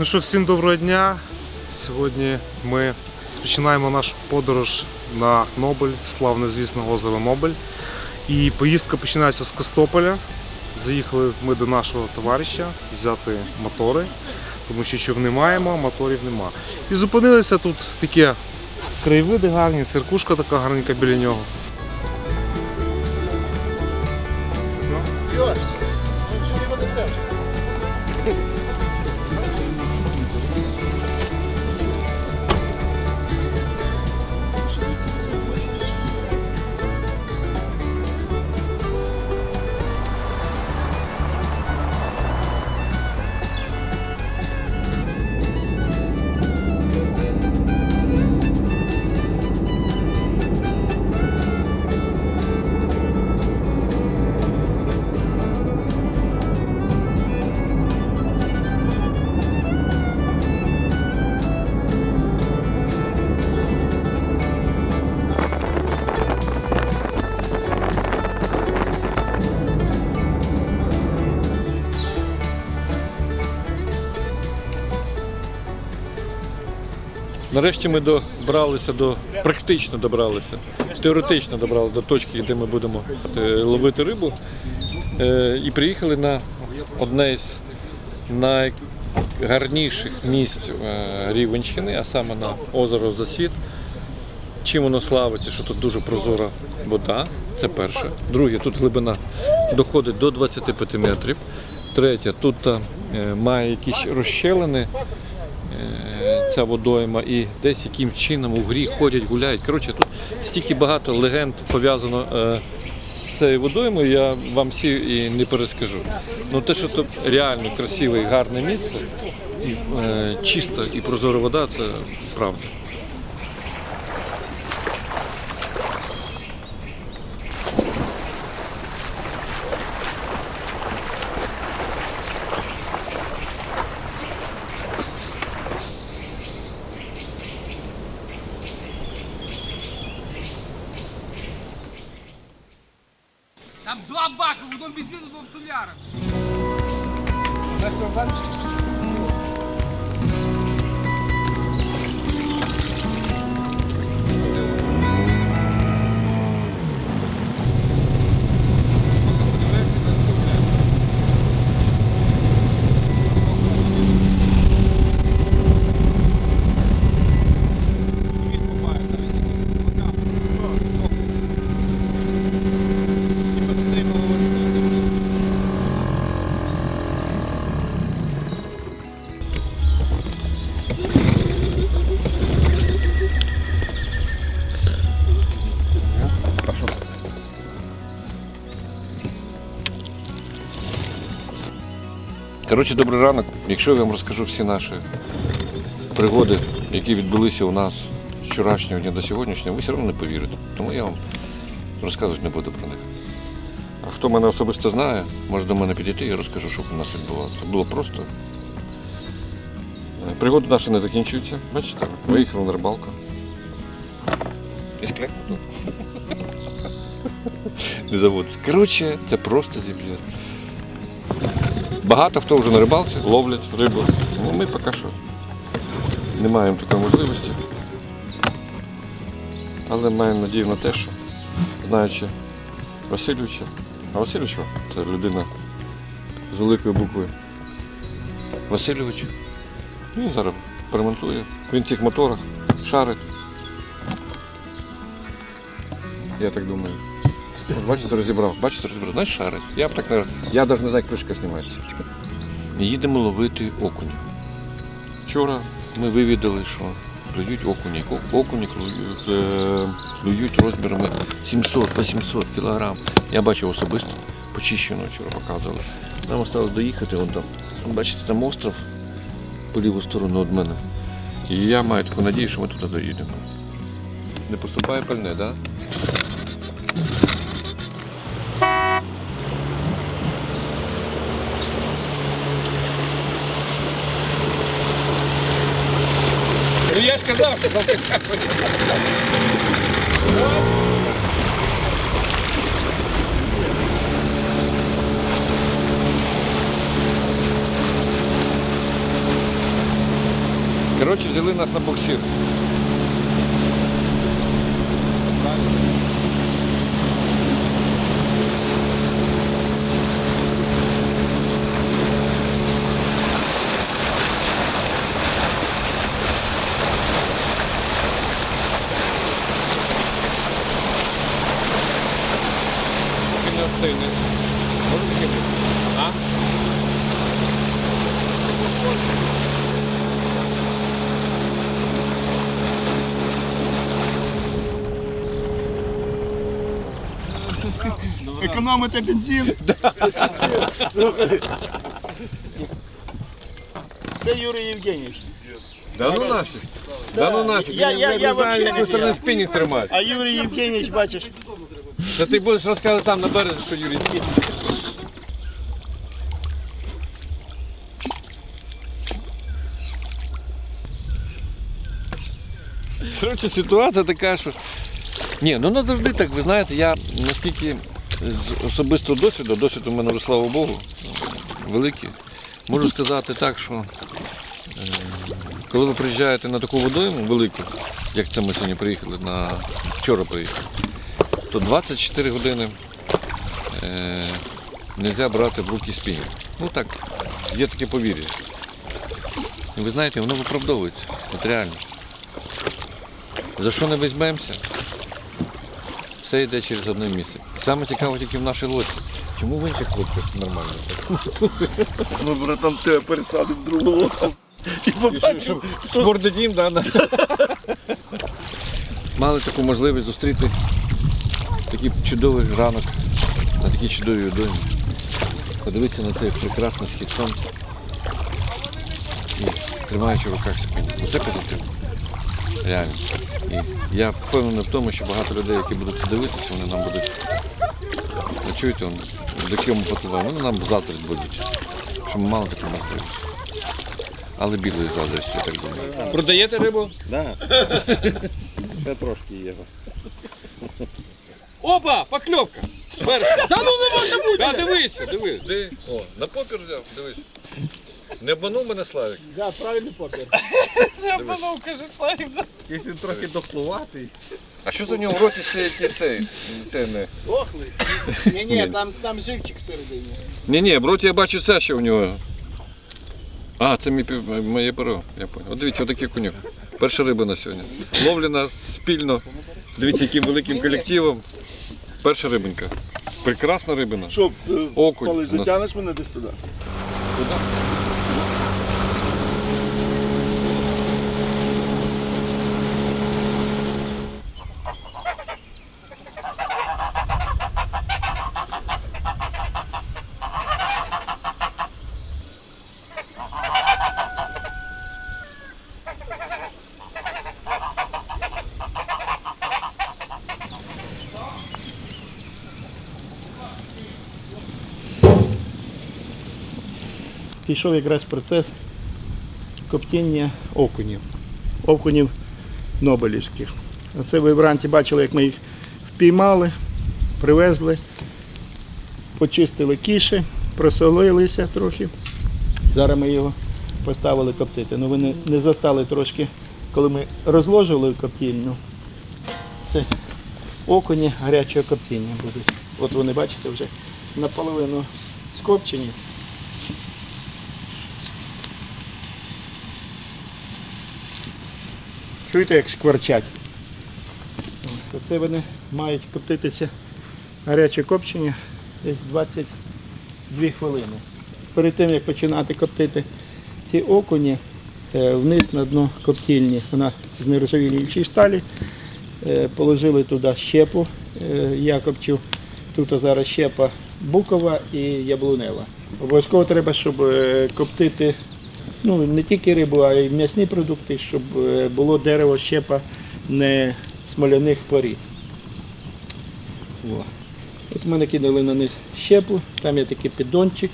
Ну що, всім доброго дня. Сьогодні ми починаємо нашу подорож на Нобель, славне, звісно, озеро Нобель. І поїздка починається з Костополя. Заїхали ми до нашого товариша взяти мотори, тому що човни маємо, моторів нема. І зупинилися тут такі краєвиди гарні, церкушка така гарненька біля нього. Нарешті ми добралися до практично добралися, теоретично добралися до точки, де ми будемо е, ловити рибу. Е, І приїхали на одне з найгарніших місць е, Рівенщини, а саме на озеро Засвіт. Чим воно славиться, що тут дуже прозора вода, це перше. Друге, тут глибина доходить до 25 метрів. Третє, тут має якісь розщелини, ця водойма, і десь яким чином у грі ходять, гуляють. Коротше, тут стільки багато легенд пов'язано е, з цією водоймою, я вам всі і не перескажу. Ну те, що тут реально красиве і гарне місце, і, е, чиста і прозора вода, це правда. Коротше, добрий ранок. Якщо я вам розкажу всі наші пригоди, які відбулися у нас з вчорашнього дня до сьогоднішнього, ви все одно не повірите. Тому я вам розказувати не буду про них. А хто мене особисто знає, може до мене підійти і розкажу, що у нас відбувалося. Було просто. Е, Пригоди наші не закінчуються. Бачите, виїхали на рибалку. Не заводиться. Коротше, це просто зіб'є. Багато хто вже на рибалці ловлять рибу. Ну, ми поки що не маємо такої можливості. Але маємо надію на те, що знаючи Васильовича, а Васильович це людина з великої букви Васильович. Він зараз поремонтує. Він в цих моторах шарить. Я так думаю. Бачите, розібрав. Бачите, розібрав. Знаєш, шарить. Я так не. Я навіть не знаю, як кришка знімається. Їдемо ловити окуня. Вчора ми вивідали, що клюють окуні. Окуні клюють е, клюють розмірами 700-800 кг. Я бачив особисто, почищено вчора показували. Нам осталось доїхати, вон там. Бачите, там остров по ліву сторону від мене. І я маю таку надію, що ми туди доїдемо. Не поступає пальне, так? Да? Ж казав, що Коротше, взяли нас на боксир. Економите бензин. Це Юрій Євгенійович. Да ну нафиг. Да ну нафиг. Я- я- я вообще не сторони знаю. тримати. А Юрій Євгенійович, бачиш, Та ти будеш розказувати там на березі, що Юрій. Коротше, ситуація така, що. Ні, ну не завжди так, ви знаєте, я наскільки з особистого досвіду, досвід у мене, слава Богу, великий, можу сказати так, що е, коли ви приїжджаєте на таку водойму велику, як це ми сьогодні приїхали, на вчора приїхали, то 24 години е, не можна брати в руки спінінг. Ну так, є таке повір'я. І ви знаєте, воно виправдовується. От реально. За що не візьмемося, все йде через одне місце. Саме цікаво тільки в нашій лодці. Чому в інших лодках нормально? ну братан, тебе пересадив другу лодку. І побачив. Спорт дім, да? Мали таку можливість зустріти такий чудовий ранок на такій чудовій водоймі. Подивитися на цей прекрасний схід сонця і тримаючи в руках спину. Це позитив. Реально. І я впевнений в тому, що багато людей, які будуть це дивитися, вони нам будуть. Чуєте, он, до чому потував? Вони нам завтра будуть, що ми мали таку можливість. Але білою заздрістю, я так думаю. продаєте рибу? Ще трошки є. Опа, покльовка. Перша. Та ну не може бути. Та дивися, дивись. Де? О, на попір взяв, дивись. Не обманув мене Славік. Да, правильний попір. Якщо він трохи доплуватий. А що за нього в роті ще якийсь цей? Це не. Охлий. Ні, ні, там, там живчик всередині. Ні, ні, в роті я бачу все, що в нього. А, це мій, пів- моє перо, я понял. От дивіться, отакий конюк. Перша риба на сьогодні. Ловлена спільно. Дивіться, яким великим колективом. Перша рибинка. Прекрасна рибина. Що, е, Окунь. коли затягнеш мене десь туди? Пішов якраз процес коптіння окунів. Окунів Нобелівських. Оце ви вранці бачили, як ми їх впіймали, привезли, почистили кіші, просолилися трохи. Зараз ми його поставили коптити. Ну ви не, не застали трошки, коли ми розложили коптільню. Це окуні гарячого коптіння будуть. От вони, бачите, вже наполовину скопчені. Чуєте, як шкварчать? Оце вони мають коптитися гаряче копчення десь 22 хвилини. Перед тим, як починати коптити ці окуні, е, вниз на дно коптільні, вона з нержавіючої сталі, Е, Положили туди щепу е, якобчу. Тут зараз щепа букова і яблунева. Обов'язково треба, щоб коптити ну, не тільки рибу, а й м'ясні продукти, щоб е, було дерево щепа не смоляних порід. От ми накинули на них щепу, там є такий піддончик,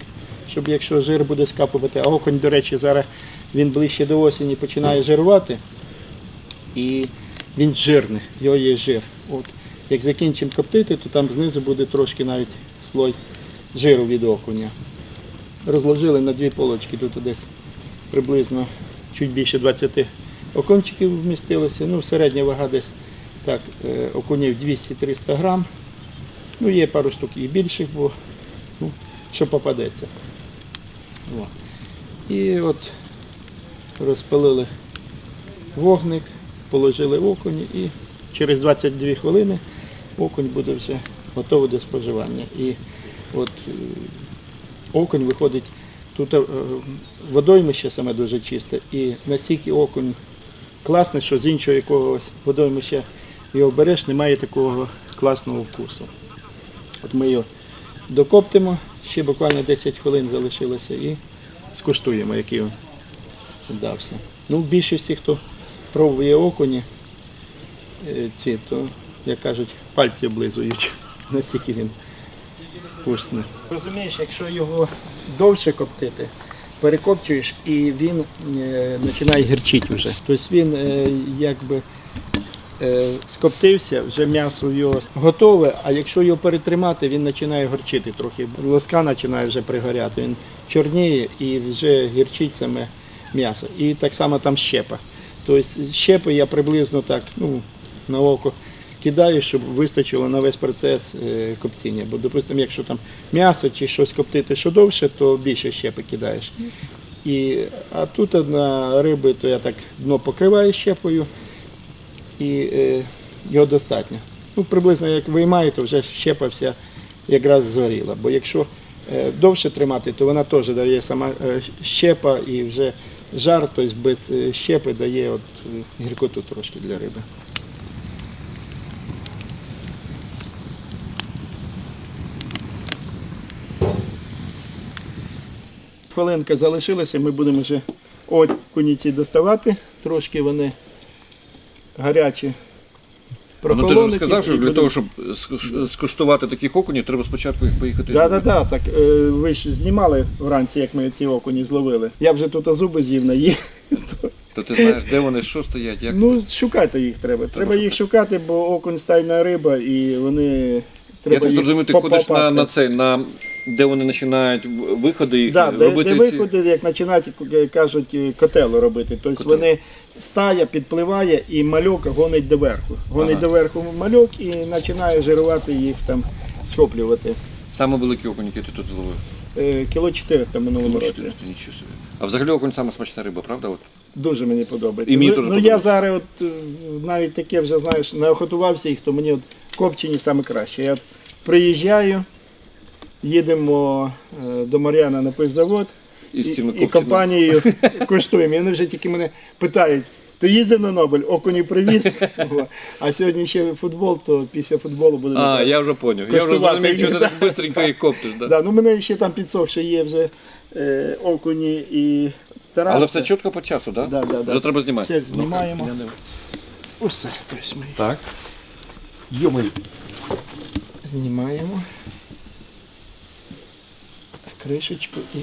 щоб якщо жир буде скапувати, а окунь, до речі, зараз він ближче до осені починає жирувати. І він жирний, його є жир. От. Як закінчимо коптити, то там знизу буде трошки навіть слой жиру від окуня. Розложили на дві полочки, тут десь приблизно чуть більше 20 окончиків вмістилося. Ну, середня вага десь так, е, окунів 200-300 грам. Ну, є пару штук і більших, бо ну, що попадеться. О. І от розпалили вогник, положили в і через 22 хвилини окунь буде вже готовий до споживання. І от е, окунь виходить, тут е, водоймище саме дуже чисте, і настільки окунь класний, що з іншого якогось водоймища його береш, немає такого класного вкусу. От ми його докоптимо, ще буквально 10 хвилин залишилося і скуштуємо, який він вдався. Ну, в більшості, хто пробує окуні, е, ці, то, як кажуть, пальці облизують, настільки він вкусний. Розумієш, якщо його довше коптити, перекопчуєш і він е, починає гірчити вже. Тобто він е, якби е, скоптився, вже м'ясо його готове, а якщо його перетримати, він починає горчити трохи. Лоска починає вже пригоряти, він чорніє і вже гірчить саме м'ясо. І так само там щепа. Тобто щепи я приблизно так, ну, на око кидаю, щоб вистачило на весь процес е, коптіння. Бо, допустимо, якщо там м'ясо чи щось коптити, що довше, то більше щепи кидаєш. І, а тут на риби, то я так дно покриваю щепою і е, його достатньо. Ну, приблизно як виймаю, то вже щепа вся якраз згоріла. Бо якщо е, довше тримати, то вона теж дає сама е, щепа і вже жар, тобто без е, щепи дає от, е, гіркоту трошки для риби. Хвилинка залишилася, ми будемо вже окуніці доставати. Трошки вони гарячі. Ну ти ж сказав, що для того, щоб скуштувати таких окунів, треба спочатку їх поїхати. Да, да, да, так е, ви ж знімали вранці, як ми ці окуні зловили. Я вже тут зуби з'їв на їх. То ти знаєш, де вони, що стоять, як. Ну, шукати їх треба. Треба їх шукати, бо окунь стайна риба і вони Я так їх зрозумів, ти ходиш на, попасти. на цей, на де вони починають в- виходи їх Да, де, робити. де ці- виходи, як починають, як кажуть, е, котело робити. Тобто Котело. вони стая підпливає і мальок гонить доверху. Гонить Ага. доверху мальок і починає жирувати їх там, схоплювати. Саме великі окуні, які ти тут зловив. Е, Кіло 400 в минулому році. Нічого собі. А взагалі окунь саме смачна риба, правда? От? Дуже мені подобається. І мені ну, теж ну я подобається. зараз от е, навіть таке вже знаєш, наохотувався їх, то мені от копчені саме краще. Я приїжджаю, їдемо е, до Мар'яна на пивзавод І і, і компанією коштуємо. І вони вже тільки мене питають. Ти їздив на Нобель, окуні привіз. А сьогодні ще футбол, то після футболу буде А, я вже поняв. Я вже зрозумів, що ти так швидко їх коптиш. Да. Да, ну мене ще там підсохше є вже е, окуні і таранки. Але все чітко по часу, так? Да, да, да. Вже треба знімати. Все знімаємо. Ну, не- Усе, тобто ми Так. Йомай. знімаємо кришечку і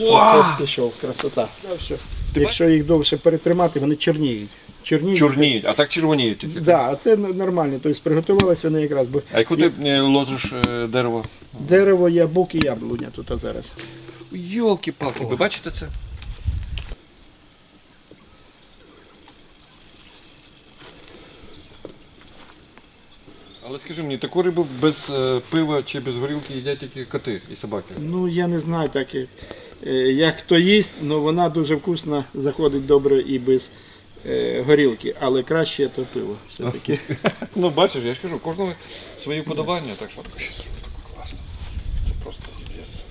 процес пішов. Красота. Все. Якщо їх довше перетримати, вони чорніють. Чорніють. Чорніють, а так червоніють тільки. Да, а це нормально. Тобто приготувалися вони якраз, бо А яку ти е, ложиш е, дерево? дерево, яблук і яблуня тут а зараз. Йолки-палки, ви бачите це? Але скажи мені, таку рибу без е, пива чи без горілки їдять тільки коти і собаки. Ну я не знаю так, як, е, як хто їсть, але вона дуже вкусна, заходить добре і без е, горілки, але краще то пиво все-таки. Ну бачиш, я ж кажу, кожного свої вподобання, так що таке щось таке класно. Це просто звіс.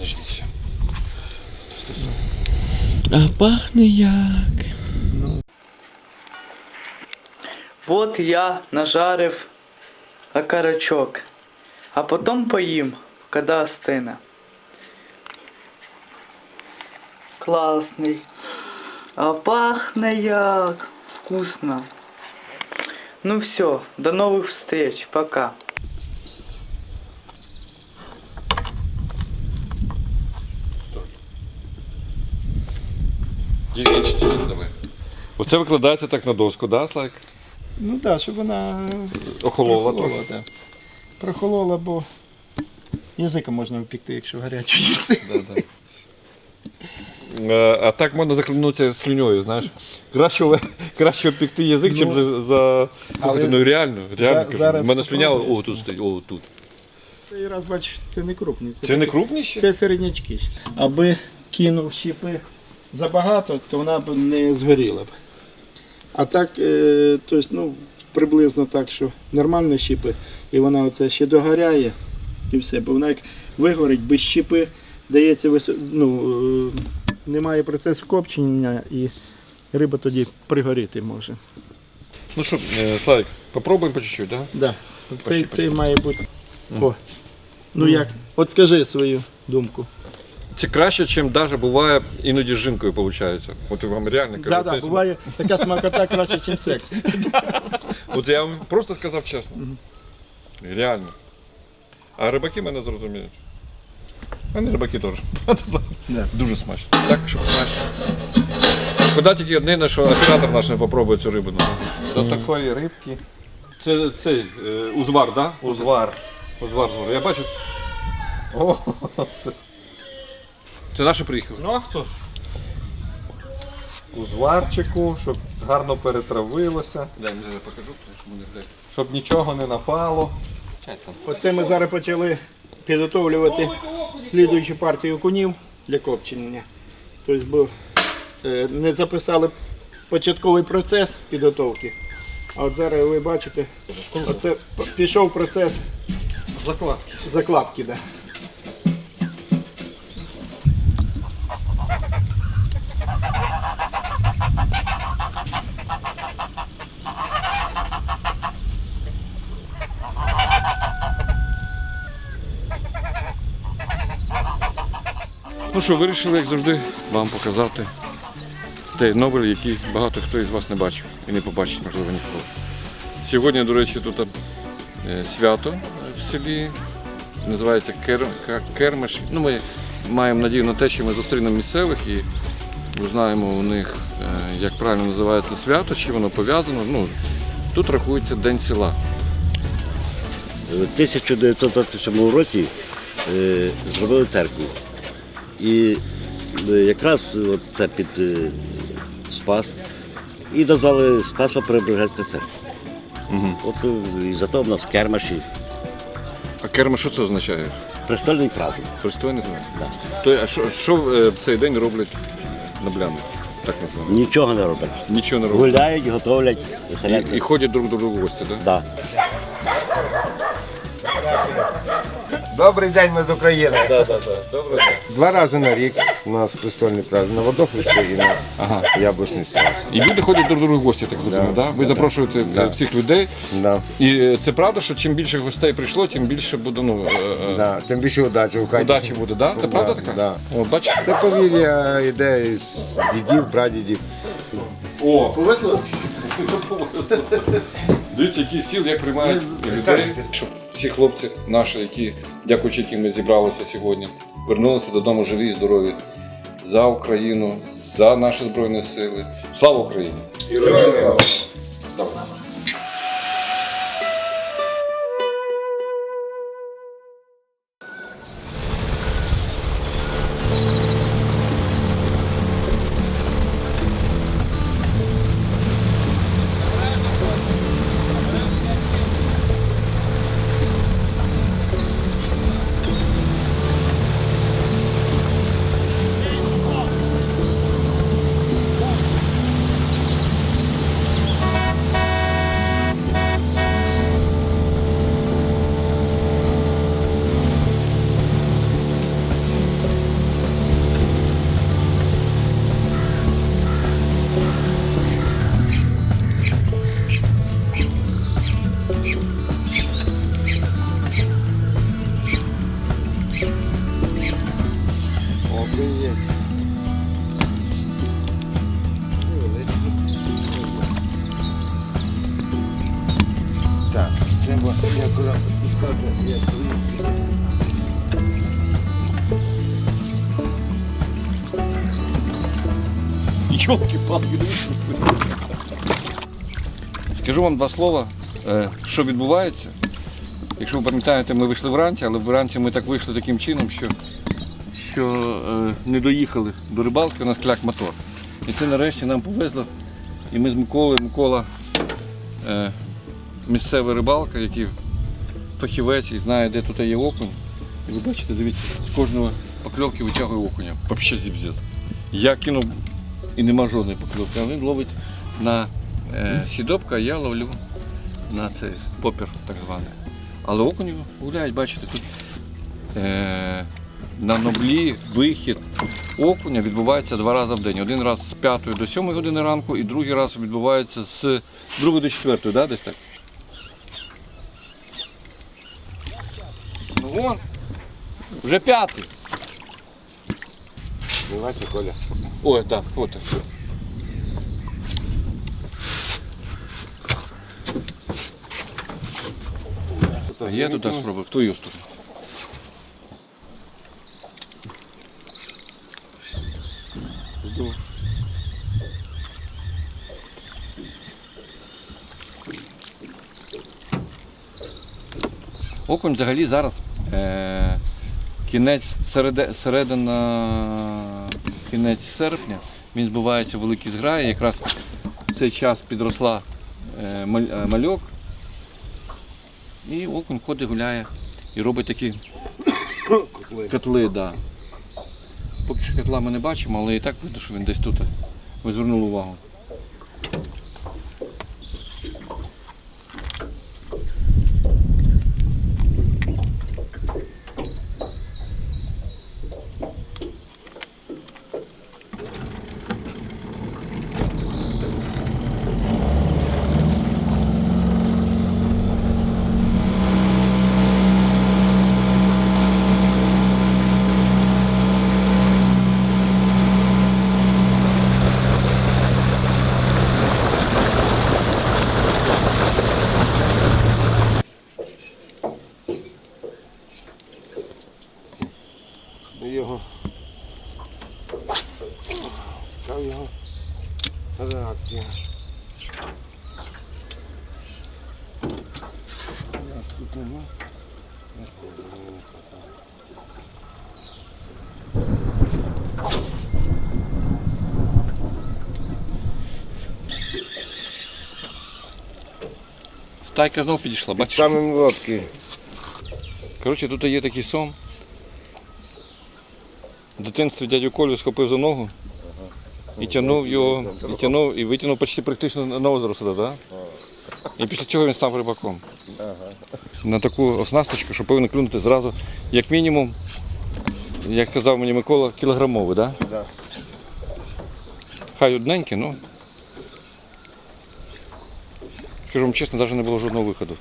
Ніжніше. А пахне як. Вот я нажарив окорочок, а потом поїм, когда остине. Класний. А пахне як вкусно. Ну все, до новых встреч, пока. давай. Оце викладається так на доску, да, Слайк? Ну так, да, щоб вона Охолола прохолола, трохи. да. прохолола, бо язика можна впікти, якщо гарячу їсти. Да, да. Е, А так можна захлинутися слюньою, знаєш. Краще, ве- краще пікти язик, чим за. за... але ну реально, реально. за- кажу. зараз У мене слюня, попробую. о, тут стоїть, о, тут. Цей раз, бачиш, це не крупні. Це не крупніші? Це середнячки. Аби кинув щіпи забагато, то вона б не згоріла б. А так, е, тобто, ну, приблизно так, що нормально щіпи, і вона оце ще догоряє і все. Бо вона як вигорить без щіпи, дається вис... ну, е, немає процесу копчення і риба тоді пригоріти може. Ну що, е, Славік, попробуємо по чуть-чуть, так? Да. Цей, Пошли, цей має бути. О. Ну як? От скажи свою думку. Це краще, ніж навіть буває іноді з жінкою виходить. От я вам реально кажу. Так, да, це- да, буває така смакота краще, ніж секс. От я вам просто сказав чесно. Реально. А рибаки мене зрозуміють. Не рибаки теж. Да. Дуже смачно. Так, що смачно. Шкода тільки одне, що оператор наш не попробує цю рибу. До такої рибки. Це цей е, узвар, так? Да? Узвар. Узвар, узвар. Я бачу. О, Це наші приїхали. Ну а хто ж? узварчику, щоб гарно перетравилося, Дай мені я покажу, щоб мене блядь. щоб нічого не напало. Чай там. Оце ми зараз почали підготовлювати слідуючу партію кунів для копчення. Тобто, бо е, не записали початковий процес підготовки. А от зараз ви бачите, оце пішов процес Закладки. закладки. Да. Ну що, вирішили, як завжди, вам показати той Нобель, який багато хто із вас не бачив і не побачить, можливо, ніколи. Сьогодні, до речі, тут е, свято в селі, називається Кер... Кермеш. Ну, ми маємо надію на те, що ми зустрінемо місцевих і узнаємо у них, е, як правильно називається свято, чи воно пов'язано. Ну, тут рахується День села. У 1927 році е, зробили церкву. І е, якраз от це під е, Спас. І назвали Спасо Преображенська церква. Угу. От е, і зато в нас кермаші, А керма що це означає? престольний праздник. Пристойний? Да. То, а що, що е, в цей день роблять на блями? Так називаємо. Нічого не роблять. Нічого не роблять. Гуляють, готовлять, І, веселяться. і ходять друг до друга в гості, так? Да. Добрий день, ми з України. Да, да, да. Добре. Два рази на рік у нас престольний праздник на водохрещі і на Ага. яблучний спас. І люди ходять друг до в гості, так розумію, да? Ви да, запрошуєте да. е, всіх людей. Да, І е, це правда, що чим більше гостей прийшло, тим більше буде ну, е, е, да. Тим більше удачі у хаті. удачі буде, да? Це Да, правда така? да. О, бачите? Це повір'я йде із дідів, прадідів. О, Дивіться, який стіл, як приймають людей, щоб всі хлопці наші, які, дякуючи яким ми зібралися сьогодні, вернулися додому живі і здорові за Україну, за наші Збройні Сили. Слава Україні! Добре. Треба якось пускати, як Скажу вам два слова, е, що відбувається. Якщо ви пам'ятаєте, ми вийшли вранці, але вранці ми так вийшли таким чином, що що е, не доїхали до рибалки, у нас кляк мотор. І це нарешті нам повезло. І ми з Миколою, Микола е, місцева рибалка, який фахівець і знає, де тут є окунь. І ви бачите, дивіться, з кожного покльовки витягує окуня. Взагалі зібзет. Я кинув і нема жодної покльовки, а він ловить на е, сідобка, а я ловлю на цей попір так званий. Але окуні гуляють, бачите, тут е, на ноблі вихід окуня відбувається два рази в день. Один раз з 5 до 7 години ранку і другий раз відбувається з 2 до 4, да, десь так? Ну вон, вже п'ятий. Вася, Коля. Ой, так, от так. А я туди спробую, в твою сторону. Окунь взагалі зараз е, кінець середе, середина кінець серпня. Він збивається в великі зграї. Якраз в цей час підросла е, е, мальок. І окунь ходить, гуляє і робить такі котли. Да. Поки що котла ми не бачимо, але і так видно, що він десь тут. Ви звернули увагу. Ми його. Чав його. Реакція. Нас тут нема. Нас тут нема. Тайка знову підійшла, Під бачиш? самим лодки. Коротше, тут є такий сон. В дитинстві дядю Колю схопив за ногу і тягнув його, і тягнув, і витягнув почти практично на озеро сюди, так? І після цього він став рибаком. На таку оснасточку, що повинен клюнути зразу, як мінімум, як казав мені Микола, кілограмовий, так? Да. Хай одненький, ну. Скажу вам чесно, навіть не було жодного виходу.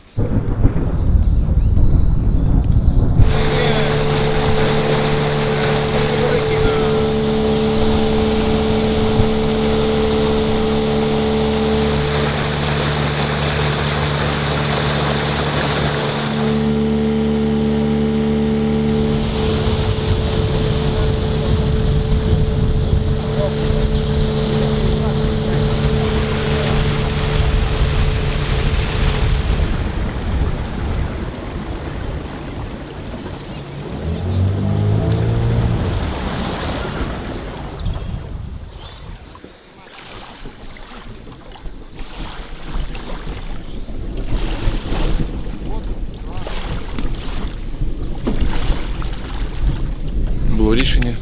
Рішення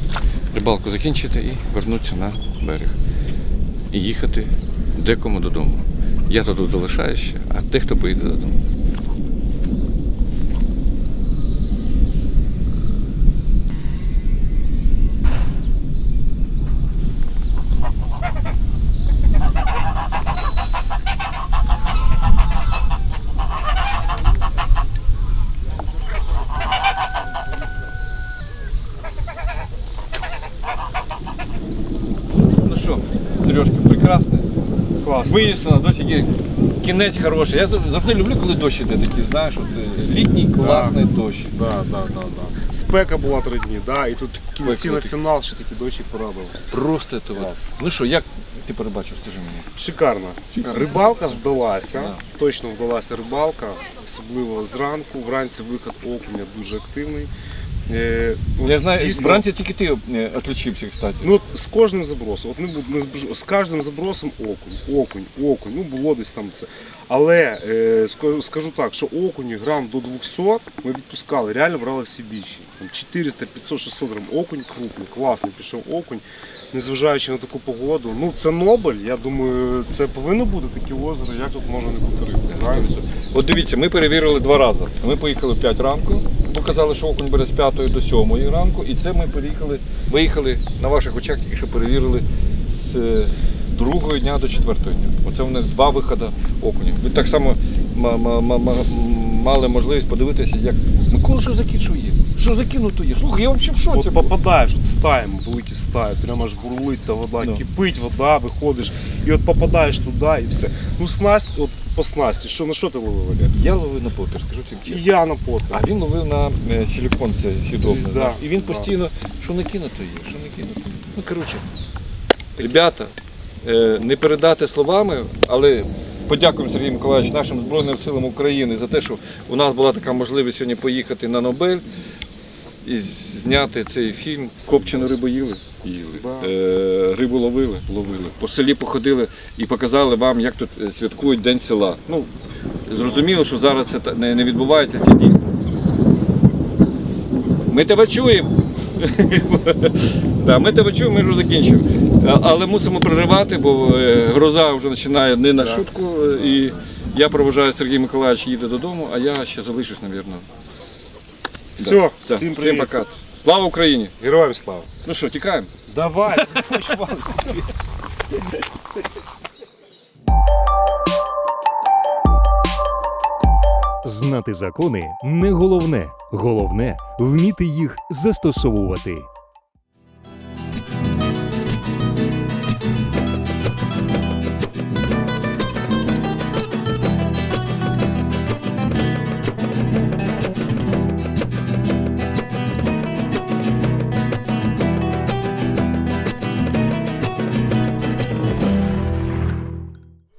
рибалку закінчити і вернутися на берег. І їхати декому додому. Я то тут залишаюся, а те, хто поїде додому. Ну що, Сережка, прекрасне. класно. Виїзд на дощ, який кінець хороший. Я завжди люблю, коли дощ іде такий, знаєш, от, е, літній класний дощ. Да, да, да, да. Спека була три дні, да, і тут в кінці Спека на таки. фінал ще такі дощі порадував. Просто це вас. Ну що, як ти перебачив, скажи мені? Шикарно. Рибалка вдалася, Да. точно вдалася рибалка, особливо зранку. Вранці виход окуня дуже активний. Е, Я знаю, дійсно, вранці тільки ти е, отличився, кстати. Ну, от з кожним забросом, от ми, збіжу, з кожним забросом окунь, окунь, окунь. Ну було десь там це. Але е, скажу, скажу так, що окуні грам до 200 ми відпускали, реально брали всі більші. Там 400, 500, 600 грам окунь крупний, класний пішов окунь, незважаючи на таку погоду. Ну це Нобель, я думаю, це повинно бути таке озеро, як тут можна не правильно? От дивіться, ми перевірили два рази. Ми поїхали в 5 ранку, бо казали, що окунь бере з 5 до 7 ранку, і це ми поїхали, виїхали на ваших очах, тільки що перевірили з е, другого дня до четвертого дня. Оце в них два виходи окунів. Ви так само ма- ма- ма- ма- мали можливість подивитися, як Микола, що за кіт, що є? Що за кинуто є? Слухай, я взагалі в шоці. От був. попадаєш, от стаємо, великі стаї, прямо аж бурлить та вода, Да. кипить вода, виходиш, і от попадаєш туди і все. Ну снасть, от по снасті, що на що ти ловив, Олег? Я ловив на потер, скажу тобі І чесно. я на потер. А він ловив на е, силікон, це сідобне. Да, знаєш. І він да. постійно, що не кинуто є, що не кинуто. Ну, коротше, ребята, е, не передати словами, але подякуємо Сергію Миколаївичу нашим Збройним силам України за те, що у нас була така можливість сьогодні поїхати на Нобель і зняти цей фільм. Копчену рибу їли. Їли. Е, рибу ловили, ловили. По селі походили і показали вам, як тут е, святкують День села. Ну, зрозуміло, що зараз це не не відбувається, це дійсно. Ми тебе чуємо. Да, ми тебе чуємо, ми вже закінчимо. Але мусимо проривати, бо е, гроза вже починає не на шутку. І я проважаю Сергій Миколаївич їде додому, а я ще залишусь, мабуть. Все, Да. всім привіт. Всім пока. Слава Україні! Героям слава. Ну що, тікаємо? Давай. Знати закони не головне. Головне вміти їх застосовувати.